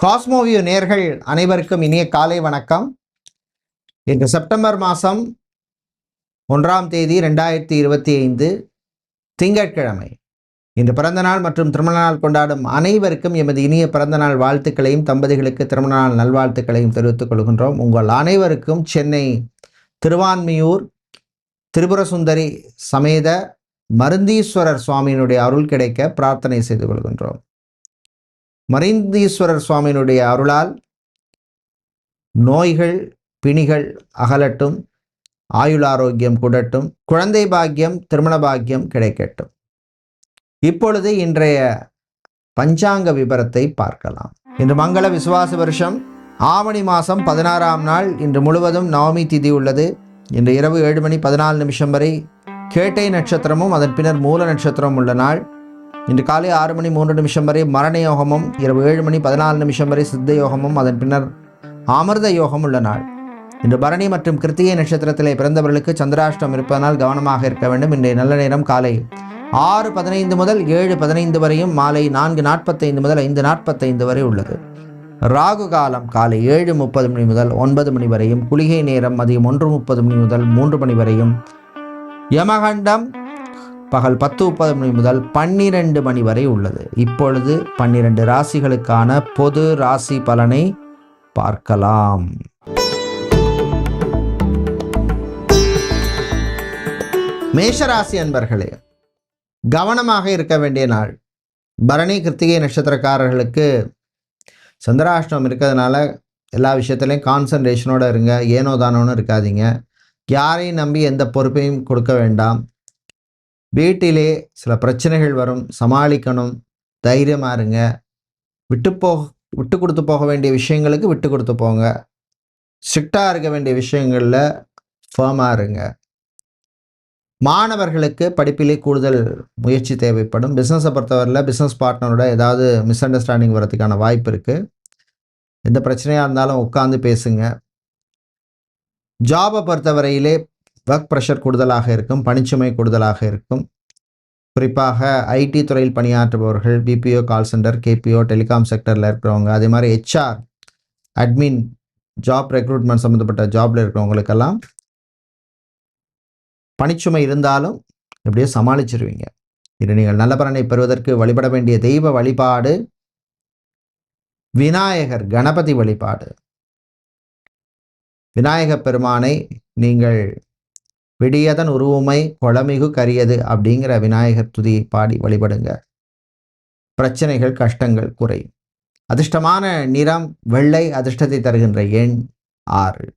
Cosmoview நேர்கள் அனைவருக்கும் இனிய காலை வணக்கம். இன்று செப்டம்பர் மாதம் ஒன்றாம் தேதி ரெண்டாயிரத்தி இருபத்தி ஐந்து திங்கட்கிழமை. இன்று பிறந்தநாள் மற்றும் திருமண நாள் கொண்டாடும் அனைவருக்கும் எமது இனிய பிறந்தநாள் வாழ்த்துக்களையும் தம்பதிகளுக்கு திருமண நாள் நல்வாழ்த்துக்களையும் தெரிவித்துக் கொள்கின்றோம். உங்கள் அனைவருக்கும் சென்னை திருவான்மியூர் திரிபுர சுந்தரி சமேத மருந்தீஸ்வரர் சுவாமியினுடைய அருள் கிடைக்க பிரார்த்தனை செய்து கொள்கின்றோம். மறைந்தீஸ்வரர் சுவாமியினுடைய அருளால் நோய்கள் பிணிகள் அகலட்டும் ஆயுள் ஆரோக்கியம் கூடட்டும் குழந்தை பாக்கியம் திருமண பாக்கியம் கிடைக்கட்டும். இப்பொழுது இன்றைய பஞ்சாங்க விபரத்தை பார்க்கலாம். இன்று மங்கள விசுவாச வருஷம். ஆவணி மாதம் பதினாறாம் நாள். இன்று முழுவதும் நவமி திதி உள்ளது. இன்று இரவு ஏழு மணி பதினாலு நிமிஷம் வரை. கேட்டை நட்சத்திரமும் அதன் பின்னர் மூல நட்சத்திரமும் உள்ள நாள். இன்று காலை ஆறு மணி மூன்று நிமிஷம் வரை மரண யோகமும் இரவு ஏழு மணி பதினாலு நிமிஷம் வரை சித்த யோகமும் அதன் பின்னர் அமிர்த யோகம் உள்ள நாள். இன்று பரணி மற்றும் கிருத்திகை நட்சத்திரத்திலே பிறந்தவர்களுக்கு சந்திராஷ்டம் இருப்பதனால் கவனமாக இருக்க வேண்டும். இன்றைய நல்ல நேரம் காலை ஆறு பதினைந்து முதல் ஏழு பதினைந்து வரையும் மாலை நான்கு நாற்பத்தைந்து முதல் ஐந்து நாற்பத்தைந்து வரை உள்ளது. ராகு காலம் காலை ஏழு முப்பது மணி முதல் ஒன்பது மணி வரையும் குளிகை நேரம் மதியம் ஒன்று முப்பது மணி முதல் மூன்று மணி வரையும். யமகண்டம் பகல் பத்து முப்பது மணி முதல் பன்னிரண்டு மணி வரை உள்ளது. இப்பொழுது பன்னிரண்டு ராசிகளுக்கான பொது ராசி பலனை பார்க்கலாம். மேஷராசி அன்பர்களே கவனமாக இருக்க வேண்டிய நாள். பரணி கிருத்திகை நட்சத்திரக்காரர்களுக்கு சந்திராஷ்டம் இருக்கிறதுனால எல்லா விஷயத்துலையும் கான்சன்ட்ரேஷனோடு இருங்க. ஏனோ தானோன்னு இருக்காதீங்க. யாரையும் நம்பி எந்த பொறுப்பையும் கொடுக்க வேண்டாம். வீட்டிலே சில பிரச்சனைகள் வரும் சமாளிக்கணும் தைரியமாக இருங்க. விட்டு போக விட்டு கொடுத்து போக வேண்டிய விஷயங்களுக்கு விட்டு கொடுத்து போங்க. ஸ்ட்ரிக்டாக இருக்க வேண்டிய விஷயங்களில் ஃபேமாக இருங்க. மாணவர்களுக்கு படிப்பிலே கூடுதல் முயற்சி தேவைப்படும். பிஸ்னஸை பொறுத்தவரையில் பிஸ்னஸ் பார்ட்னரோட ஏதாவது மிஸ் அண்டர்ஸ்டாண்டிங் வரதுக்கான வாய்ப்பு இருக்குது எந்த பிரச்சனையாக இருந்தாலும் உட்காந்து பேசுங்க. ஜாபை பொறுத்தவரையிலே ஒர்க் ப்ரெஷர் கூடுதலாக இருக்கும் பணிச்சுமை கூடுதலாக இருக்கும். குறிப்பாக ஐடி துறையில் பணியாற்றுபவர்கள் BPO call centre KPO telecom செக்டரில் இருக்கிறவங்க அதே மாதிரி ஹெச்ஆர் அட்மின் ஜாப் ரெக்ரூட்மெண்ட் சம்மந்தப்பட்ட ஜாப்பில் இருக்கிறவங்களுக்கெல்லாம் பணிச்சுமை இருந்தாலும் எப்படியோ சமாளிச்சிருவீங்க. இது நீங்கள் நல்ல பலனை பெறுவதற்கு வழிபட வேண்டிய தெய்வ வழிபாடு விநாயகர் கணபதி வழிபாடு. விநாயகப் பெருமானை நீங்கள் விடியதன் உருவமை கொளமிகு கரியது அப்படிங்கிற விநாயகர் துதியை பாடி வழிபடுங்க. பிரச்சனைகள் கஷ்டங்கள் குறையும் அதிர்ஷ்டமான நிறம் வெள்ளை அதிர்ஷ்டத்தை தருகின்ற எண் ஆறு.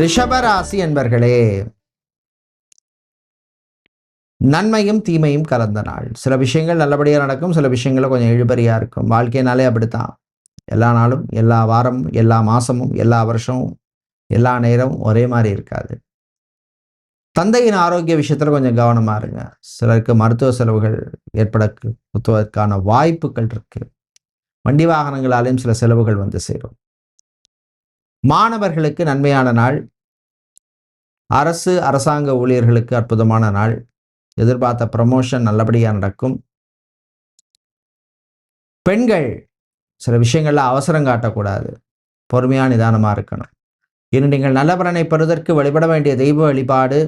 ரிஷபராசி என்பர்களே நன்மையும் தீமையும் கலந்த நாள். சில விஷயங்கள் நல்லபடியாக நடக்கும் சில விஷயங்கள கொஞ்சம் இழுபறியாக இருக்கும். வாழ்க்கையினாலே அப்படித்தான். எல்லா நாளும் எல்லா வாரமும் எல்லா மாதமும் எல்லா வருஷமும் எல்லா நேரமும் ஒரே மாதிரி இருக்காது. தந்தையின் ஆரோக்கிய விஷயத்தில் கொஞ்சம் கவனமாக இருங்க. சிலருக்கு மருத்துவ செலவுகள் ஏற்பட குத்துவதற்கான வாய்ப்புகள் இருக்கு. வண்டி வாகனங்களாலேயும் சில செலவுகள் வந்து சேரும். மாணவர்களுக்கு நன்மையான நாள். அரசு அரசாங்க ஊழியர்களுக்கு அற்புதமான நாள். எதிர்பார்த்த ப்ரமோஷன் நல்லபடியாக நடக்கும். பெண்கள் சில விஷயங்களில் அவசரம் காட்டக்கூடாது. பொறுமையாக நிதானமாக இருக்கணும். இன்று நீங்கள் நல்ல பலனை பெறுவதற்கு வழிபட வேண்டிய தெய்வ வழிபாடு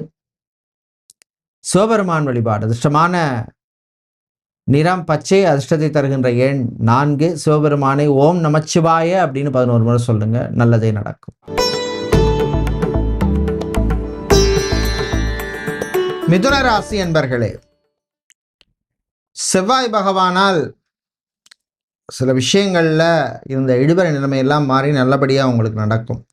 சிவபெருமான் வழிபாடு. அதிர்ஷ்டமான நிறம் பச்சை அதிர்ஷ்டத்தை தருகின்ற எண் நான்கு. சிவபெருமானை ஓம் நமச்சிவாய அப்படின்னு பதினோரு முறை சொல்லுங்க. நல்லதே நடக்கும். மிதுன ராசி என்பர்களே செவ்வாய் பகவானால் சில விஷயங்களில் இருந்த இடுபறை நிலைமையெல்லாம் மாறி நல்லபடியாக உங்களுக்கு நடக்கும்.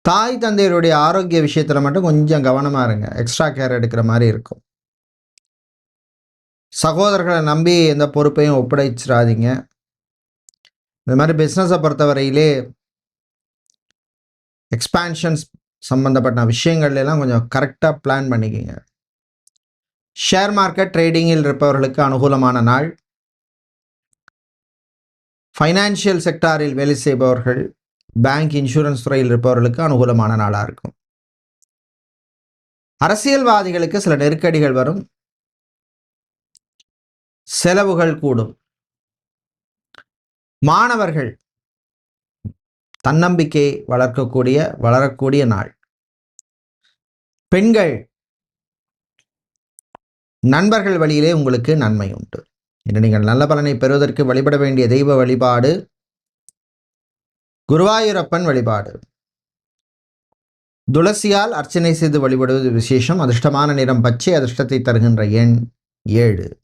தாய் தந்தையருடைய ஆரோக்கிய விஷயத்தில் மட்டும் கொஞ்சம் கவனமாக இருங்க. எக்ஸ்ட்ரா கேர் எடுக்கிற மாதிரி இருக்கும். சகோதரர்களை நம்பி எந்த பொறுப்பையும் ஒப்படைச்சிடாதீங்க. இந்த மாதிரி பிஸ்னஸை பொறுத்தவரையிலே எக்ஸ்பான்ஷன்ஸ் சம்மந்தப்பட்ட விஷயங்கள்லாம் கொஞ்சம் கரெக்டாக பிளான் பண்ணிக்கோங்க. ஷேர் மார்க்கெட் ட்ரேடிங்கில் இருப்பவர்களுக்கு அனுகூலமான நாள். ஃபைனான்சியல் செக்டாரில் வேலை செய்பவர்கள் பேங்க் இன்சூரன்ஸ் துறையில் இருப்பவர்களுக்கு அனுகூலமான நாளாக இருக்கும். அரசியல்வாதிகளுக்கு சில நெருக்கடிகள் வரும். செலவுகள் கூடும். மாணவர்கள் தன்னம்பிக்கை வளர்க்கக்கூடிய வளரக்கூடிய நாள். பெண்கள் நண்பர்கள் வழியிலே உங்களுக்கு நன்மை உண்டு. இன்று நீங்கள் நல்ல பலனை பெறுவதற்கு வழிபட வேண்டிய தெய்வ வழிபாடு குருவாயூரப்பன் வழிபாடு. துளசியால் அர்ச்சனை செய்து வழிபடுவது விசேஷம். அதிர்ஷ்டமான நிறம் பச்சை அதிர்ஷ்டத்தை தருகின்ற எண் ஏழு.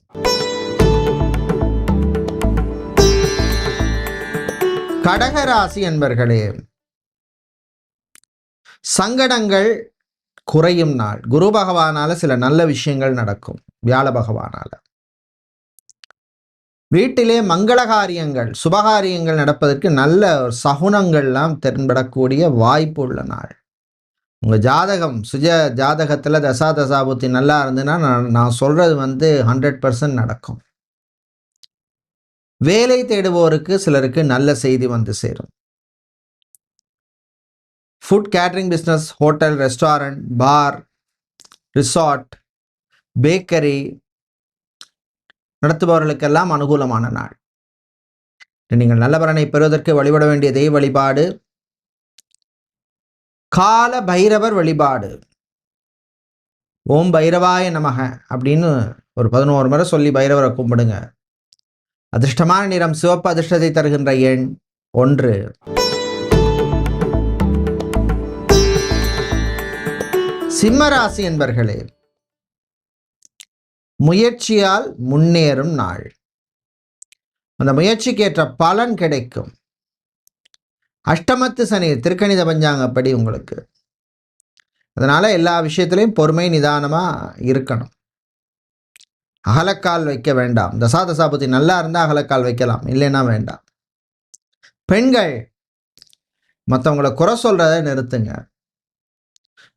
கடகராசி என்பர்களே சங்கடங்கள் குறையும் நாள். குரு பகவானால சில நல்ல விஷயங்கள் நடக்கும். வியாழ பகவானால. வீட்டிலே மங்களகாரியங்கள் சுபகாரியங்கள் நடப்பதற்கு நல்ல சகுனங்கள்லாம் தென்படக்கூடிய வாய்ப்பு உள்ள நாள். உங்கள் ஜாதகம் சுஜ ஜாதகத்தில் தசா தசாபுத்தி நல்லா இருந்ததுன்னா நான் நான் சொல்கிறது வந்து ஹண்ட்ரட் பர்சன்ட் நடக்கும். வேலை தேடுவோருக்கு சிலருக்கு நல்ல செய்தி வந்து சேரும். Food catering business hotel restaurant bar resort bakery நடத்துபவர்களுக்கெல்லாம் அனுகூலமான நாள். நீங்கள் நல்ல பலனை பெறுவதற்கு வழிபட வேண்டிய தெய்வ வழிபாடு. கால பைரவர் வழிபாடு. ஓம் பைரவாய நமக அப்படின்னு ஒரு பதினோரு முறை சொல்லி பைரவரை கும்பிடுங்க. அதிர்ஷ்டமான நிறம் சிவப்பு அதிர்ஷ்டத்தை தருகின்ற எண் ஒன்று. சிம்மராசி என்பர்களே முயற்சியால் முன்னேறும் நாள். அந்த முயற்சிக்கேற்ற பலன் கிடைக்கும். அஷ்டமத்து சனி திருக்கணித பஞ்சாங்கப்படி உங்களுக்கு. அதனால் எல்லா விஷயத்திலையும் பொறுமை நிதானமாக இருக்கணும். அகலக்கால் வைக்க வேண்டாம். தசா தசாபதி நல்லா இருந்தால் அகலக்கால் வைக்கலாம். இல்லைன்னா வேண்டாம். பெண்கள் மற்றவங்கள குறை சொல்கிறத நிறுத்துங்க.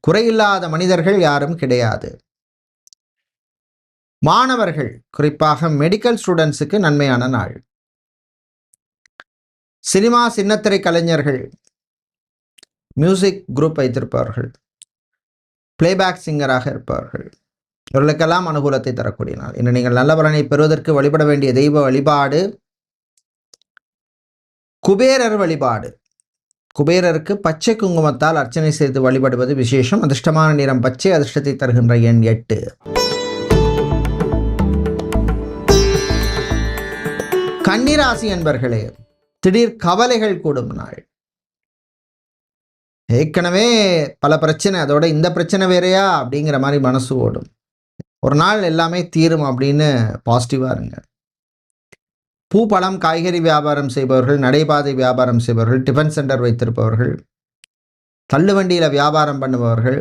குறையில்லாத மனிதர்கள் யாரும் கிடையாது. மாணவர்கள் குறிப்பாக மெடிக்கல் ஸ்டூடெண்ட்ஸுக்கு நன்மையான நாள். சினிமா சின்னத்திரை கலைஞர்கள் மியூசிக் குரூப் வைத்திருப்பவர்கள் பிளேபேக் சிங்கராக இருப்பவர்கள் இவர்களுக்கெல்லாம் அனுகூலத்தை தரக்கூடிய நாள். இன்று நீங்கள் நல்ல பலனை பெறுவதற்கு வழிபட வேண்டிய தெய்வ வழிபாடு குபேரர் வழிபாடு. குபேரருக்கு பச்சை குங்குமத்தால் அர்ச்சனை செய்து வழிபடுவது விசேஷம். அதிர்ஷ்டமான நிறம் பச்சை அதிர்ஷ்டத்தை தருகின்ற எண் எட்டு. கன்னிராசி என்பர்களே திடீர் கவலைகள் கூடும் நாள். ஏற்கனவே பல பிரச்சனை அதோட இந்த பிரச்சனை வேறையா? அப்படிங்கிற மாதிரி மனசு ஓடும். ஒரு நாள் எல்லாமே தீரும் அப்படின்னு பாசிட்டிவாக இருங்க. பூ பழம் காய்கறி வியாபாரம் செய்பவர்கள் நடைபாதை வியாபாரம் செய்பவர்கள் டிஃபன் சென்டர் வைத்திருப்பவர்கள் தள்ளுவண்டியில் வியாபாரம் பண்ணுபவர்கள்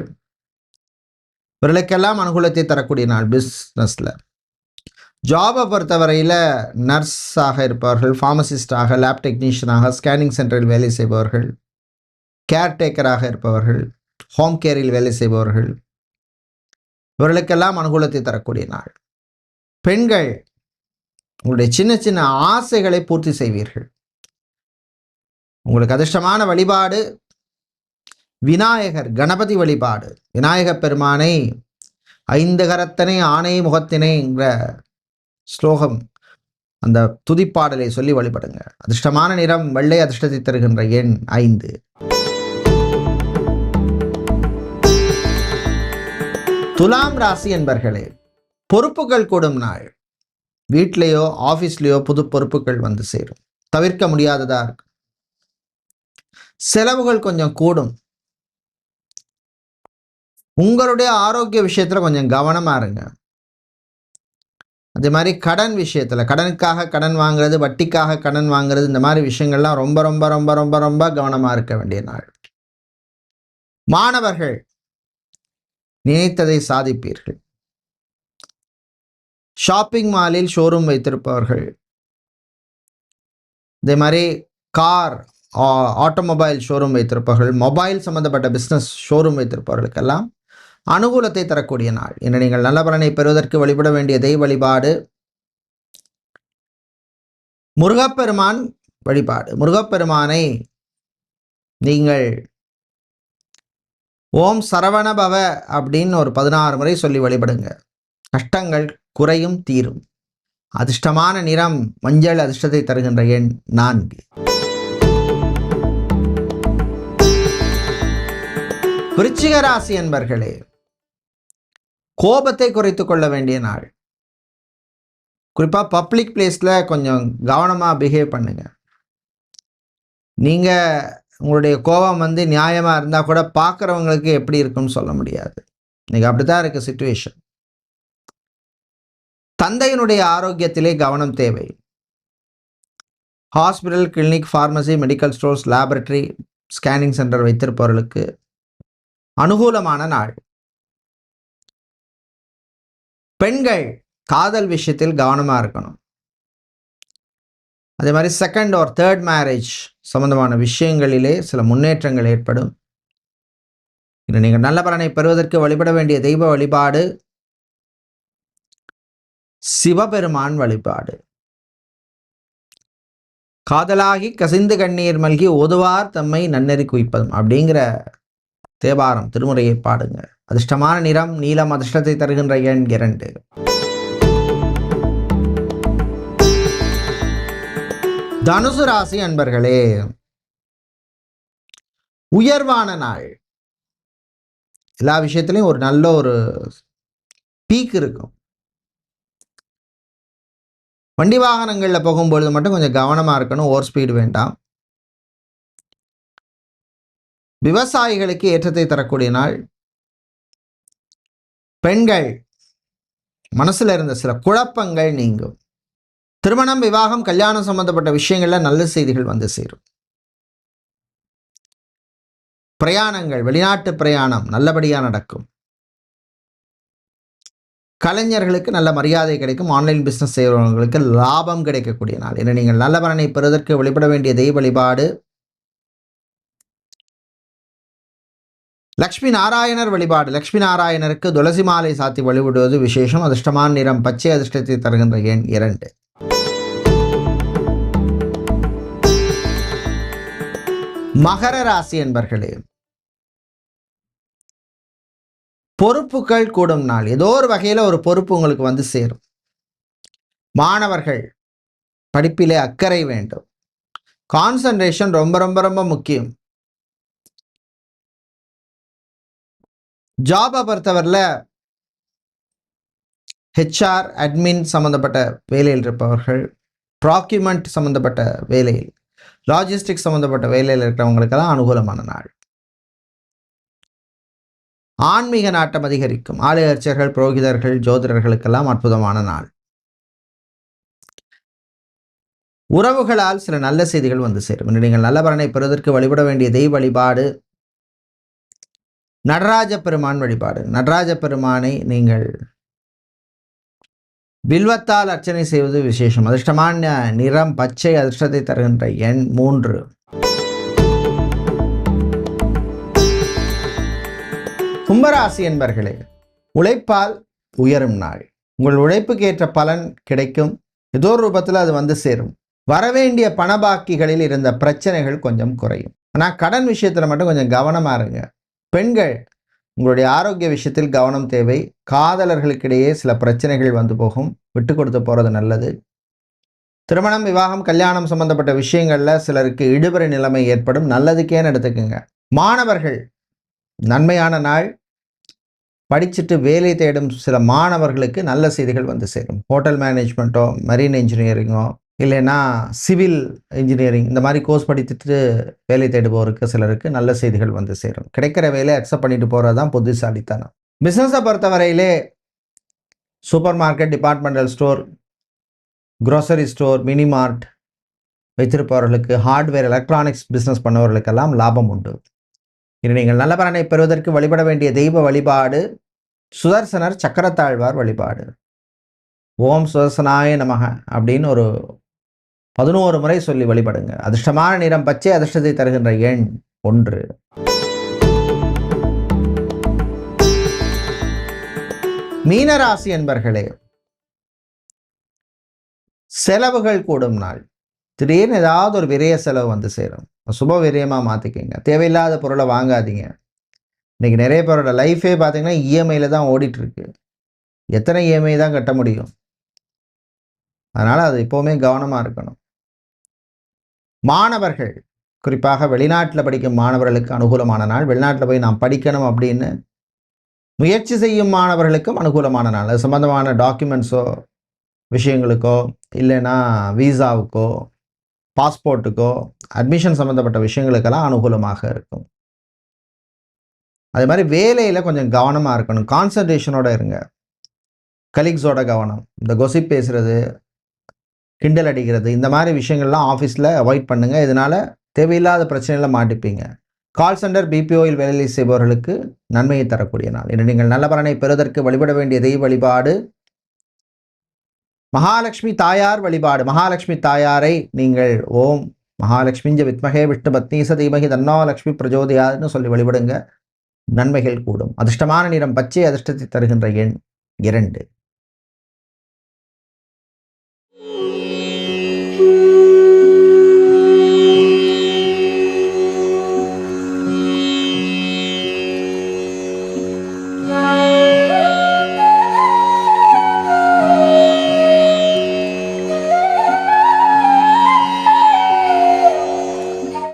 இவர்களுக்கெல்லாம் அனுகூலத்தை தரக்கூடிய நாள் பிஸ்னஸில் ஜாபை பொறுத்தவரையில் நர்ஸாக இருப்பவர்கள் ஃபார்மசிஸ்டாக லேப் டெக்னீஷியனாக ஸ்கேனிங் சென்டரில் வேலை செய்பவர்கள் கேர்டேக்கராக இருப்பவர்கள் ஹோம் கேரில் வேலை செய்பவர்கள் இவர்களுக்கெல்லாம் அனுகூலத்தை தரக்கூடிய நாள். பெண்கள் உங்களுடைய சின்ன சின்ன ஆசைகளை பூர்த்தி செய்வீர்கள். உங்களுக்கு அதிர்ஷ்டமான வழிபாடு விநாயகர் கணபதி வழிபாடு விநாயகப் பெருமானை ஐந்து கரத்தனை ஆணை முகத்தினைங்கிற ஸ்லோகம். அந்த துதிப்பாடலை சொல்லி வழிபடுங்க. அதிர்ஷ்டமான நிறம் வெள்ளை அதிர்ஷ்டத்தை தருகின்ற எண் ஐந்து. துலாம் ராசி என்பர்களே பொறுப்புகள் கூடும் நாள். வீட்லேயோ ஆஃபீஸ்லேயோ புது பொறுப்புகள் வந்து சேரும். தவிர்க்க முடியாததா இருக்கும் செலவுகள் கொஞ்சம் கூடும். உங்களுடைய ஆரோக்கிய விஷயத்துல கொஞ்சம் கவனமா இருங்க. அதே மாதிரி கடன் விஷயத்துல கடனுக்காக கடன் வாங்குறது வட்டிக்காக கடன் வாங்குறது இந்த மாதிரி விஷயங்கள்லாம் ரொம்ப ரொம்ப ரொம்ப ரொம்ப ரொம்ப கவனமாக இருக்க வேண்டிய நாள். மாணவர்கள் நினைத்ததை சாதிப்பீர்கள். ஷாப்பிங் மாலில் ஷோரூம் வைத்திருப்பவர்கள். இதே மாதிரி கார் ஆட்டோமொபைல் ஷோரூம் வைத்திருப்பவர்கள் மொபைல் சம்மந்தப்பட்ட பிஸ்னஸ் ஷோரூம் வைத்திருப்பவர்களுக்கெல்லாம் அனுகூலத்தை தரக்கூடிய நாள். இன்று நீங்கள் நல்ல பலனை பெறுவதற்கு வழிபட வேண்டிய தெய்வ வழிபாடு. முருகப்பெருமான் வழிபாடு. முருகப்பெருமானை நீங்கள் ஓம் சரவணபவ அப்படின்னு ஒரு பதினாறு முறை சொல்லி வழிபடுங்க. கஷ்டங்கள் குறையும் தீரும். அதிர்ஷ்டமான நிறம் மஞ்சள் அதிர்ஷ்டத்தை தருகின்ற எண் நான்கு. விருச்சிக ராசி என்பர்களே கோபத்தை குறைத்து கொள்ள வேண்டிய நாள். குறிப்பாக பப்ளிக் பிளேஸில் கொஞ்சம் கவனமாக பிஹேவ் பண்ணுங்க. நீங்கள் உங்களுடைய கோபம் வந்து நியாயமாக இருந்தால் கூட பார்க்குறவங்களுக்கு எப்படி இருக்குன்னு சொல்ல முடியாது. இன்னைக்கு அப்படி தான் இருக்குது சுச்சுவேஷன் தந்தையினுடைய ஆரோக்கியத்திலே கவனம் தேவை. Hospital clinic pharmacy medical stores laboratory scanning centre வைத்திருப்பவர்களுக்கு அனுகூலமான நாள். பெண்கள் காதல் விஷயத்தில் கவனமாக இருக்கணும். அதே மாதிரி செகண்ட் ஆர் தேர்ட் மேரேஜ் சம்பந்தமான விஷயங்களிலே சில முன்னேற்றங்கள் ஏற்படும். இன்று நீங்கள் நல்ல பலனை பெறுவதற்கு வழிபட வேண்டிய தெய்வ வழிபாடு சிவபெருமான் வழிபாடு. காதலாகி கசிந்து கண்ணீர் மல்கி ஓதுவார் தம்மை நன்னெறி குவிப்பதும் அப்படிங்கிற தேவாரம் திருமுறையை பாடுங்க. அதிர்ஷ்டமான நிறம் நீலம் அதிர்ஷ்டத்தை தருகின்ற எண் இரண்டு. தனுசு ராசி அன்பர்களே உயர்வான நாள். எல்லா விஷயத்துலையும் ஒரு நல்ல ஒரு பீக் இருக்கும். வண்டி வாகனங்களில் போகும்பொழுது மட்டும் கொஞ்சம் கவனமாக இருக்கணும் ஓவர் ஸ்பீடு வேண்டாம். விவசாயிகளுக்கு ஏற்றத்தை தரக்கூடிய நாள். பெண்கள் மனசுல இருந்த சில குழப்பங்கள் நீங்கும். திருமணம் விவாகம் கல்யாணம் சம்பந்தப்பட்ட விஷயங்கள்ல நல்ல செய்திகள் வந்து சேரும். பிரயாணங்கள் வெளிநாட்டு பிரயாணம் நல்லபடியா நடக்கும். கலைஞர்களுக்கு நல்ல மரியாதை கிடைக்கும். ஆன்லைன் பிஸ்னஸ் செய்கிறவங்களுக்கு லாபம் கிடைக்கக்கூடிய நாள். என நீங்கள் நல்ல பலனை பெறுவதற்கு வழிபட வேண்டிய தெய்வ வழிபாடு லக்ஷ்மி நாராயணர் வழிபாடு. லக்ஷ்மி நாராயணருக்கு துளசி மாலை சாத்தி வழிபடுவது விசேஷம். அதிர்ஷ்டமான நிறம் பச்சை அதிர்ஷ்டத்தை தருகின்ற எண் இரண்டு. மகர ராசி என்பர்களே பொறுப்புகள் கூடும் நாள். ஏதோ ஒரு வகையில் ஒரு பொறுப்பு உங்களுக்கு வந்து சேரும். மாணவர்கள் படிப்பிலே அக்கறை வேண்டும். கான்சன்ட்ரேஷன் ரொம்ப ரொம்ப ரொம்ப முக்கியம். ஜாபை பொறுத்தவரில் ஹெச்ஆர் அட்மின் சம்மந்தப்பட்ட வேலையில் இருப்பவர்கள் ப்ராக்யூமெண்ட் சம்மந்தப்பட்ட வேலையில் லாஜிஸ்டிக் சம்மந்தப்பட்ட வேலையில் இருக்கிறவங்களுக்கெல்லாம் அனுகூலமான நாள். ஆன்மீக நாட்டம் அதிகரிக்கும். ஆலய புரோகிதர்கள் ஜோதிடர்களுக்கெல்லாம் அற்புதமான நாள். உறவுகளால் சில நல்ல செய்திகள் வந்து சேரும். நீங்கள் நல்ல பலனை பெறுவதற்கு வழிபட வேண்டிய தெய்வ வழிபாடு நடராஜ பெருமான் வழிபாடு. நடராஜ பெருமானை நீங்கள் வில்வத்தால் அர்ச்சனை செய்வது விசேஷம். அதிர்ஷ்டமான நிறம் பச்சை அதிர்ஷ்டத்தை தருகின்ற எண் மூன்று. கும்பராசி என்பர்களே உழைப்பால் உயரும் நாள். உங்கள் உழைப்புக்கு ஏற்ற பலன் கிடைக்கும். ஏதோ ரூபத்தில் அது வந்து சேரும். வரவேண்டிய பணபாக்கிகளில் இருந்த பிரச்சனைகள் கொஞ்சம் குறையும். ஆனால் கடன் விஷயத்தில் மட்டும் கொஞ்சம் கவனமாக இருங்க. பெண்கள் உங்களுடைய ஆரோக்கிய விஷயத்தில் கவனம் தேவை. காதலர்களுக்கிடையே சில பிரச்சனைகள் வந்து போகும். விட்டு கொடுத்து போகிறது நல்லது. திருமணம் விவாகம் கல்யாணம் சம்பந்தப்பட்ட விஷயங்களில் சிலருக்கு இடுபறை நிலைமை ஏற்படும். நல்லதுக்கேன்னு எடுத்துக்கோங்க. மாணவர்கள் நன்மையான நாள். படிச்சுட்டு வேலை தேடும் சில மாணவர்களுக்கு நல்ல செய்திகள் வந்து சேரும். ஹோட்டல் மேனேஜ்மெண்ட்டோ மரீன் இன்ஜினியரிங்கோ இல்லைன்னா சிவில் இன்ஜினியரிங் இந்த மாதிரி கோர்ஸ் படித்துட்டு வேலை தேடுபவருக்கு சிலருக்கு நல்ல செய்திகள் வந்து சேரும். கிடைக்கிற வேலையை அக்செப்ட் பண்ணிட்டு போகிறது தான் புத்திசாலித்தனம். பிஸ்னஸை பொறுத்தவரையிலே super market departmental store grocery store mini mart வைத்திருப்பவர்களுக்கு hardware electronics business பண்ணவர்களுக்கெல்லாம் லாபம் உண்டு. இனி நீங்கள் நல்ல பலனை பெறுவதற்கு வழிபட வேண்டிய தெய்வ வழிபாடு சுதர்சனர் சக்கரத்தாழ்வார் வழிபாடு. ஓம் சுதர்சனாய நமக அப்படின்னு ஒரு பதினோரு முறை சொல்லி வழிபடுங்க. அதிர்ஷ்டமான நிறம் பச்சை அதிர்ஷ்டத்தை தருகின்ற எண் ஒன்று. மீனராசி என்பர்களே செலவுகள் கூடும் நாள். திடீர்னு ஏதாவது ஒரு விரய செலவு வந்து சேரும். சுப விரயமாக மாற்றிக்கிங்க தேவையில்லாத பொருளை வாங்காதீங்க. இன்றைக்கி நிறைய பேரோட லைஃபே பார்த்தீங்கன்னா இஎம்ஐயில் தான் ஓடிட்டுருக்கு. எத்தனை இஎம்ஐ தான் கட்ட முடியும்? அதனால் அது எப்போவுமே கவனமாக இருக்கணும். மாணவர்கள் குறிப்பாக வெளிநாட்டில் படிக்கும் மாணவர்களுக்கு அனுகூலமான நாள் வெளிநாட்டில் போய் நாம் படிக்கணும் அப்படின்னு முயற்சி செய்யும் மாணவர்களுக்கும் அனுகூலமான நாள். அது சம்பந்தமான டாக்குமெண்ட்ஸோ விஷயங்களுக்கோ இல்லைன்னா வீசாவுக்கோ பாஸ்போர்ட்டுக்கோ அட்மிஷன் சம்மந்தப்பட்ட விஷயங்களுக்கெல்லாம் அனுகூலமாக இருக்கும். அதே மாதிரி வேலையில் கொஞ்சம் கவனமாக இருக்கணும். கான்சன்ட்ரேஷனோடு இருங்க. கலீக்ஸோட கவனம். இந்த கொசிப் பேசுகிறது கிண்டல் அடிக்கிறது இந்த மாதிரி விஷயங்கள்லாம் ஆஃபீஸில் அவாய்ட் பண்ணுங்கள் இதனால் தேவையில்லாத பிரச்சனையில் மாட்டிப்பீங்க. கால் சென்டர் பிபிஓயில் வேலை செய்பவர்களுக்கு நன்மையை தரக்கூடிய நாள். இன்று நீங்கள் நல்ல பலனை பெறுவதற்கு வழிபட வேண்டிய தெய்வ வழிபாடு மகாலட்சுமி தாயார் வழிபாடு. மகாலட்சுமி தாயாரை நீங்கள் ஓம் மகாலட்சுமிஞ்ச வித்மகே விஷ்ணு பத்னீச தீமகி தன்னோ லக்ஷ்மி சொல்லி வழிபடுங்க. நன்மைகள் கூடும். அதிர்ஷ்டமான நிறம் பச்சை அதிர்ஷ்டத்தை தருகின்ற எண் இரண்டு.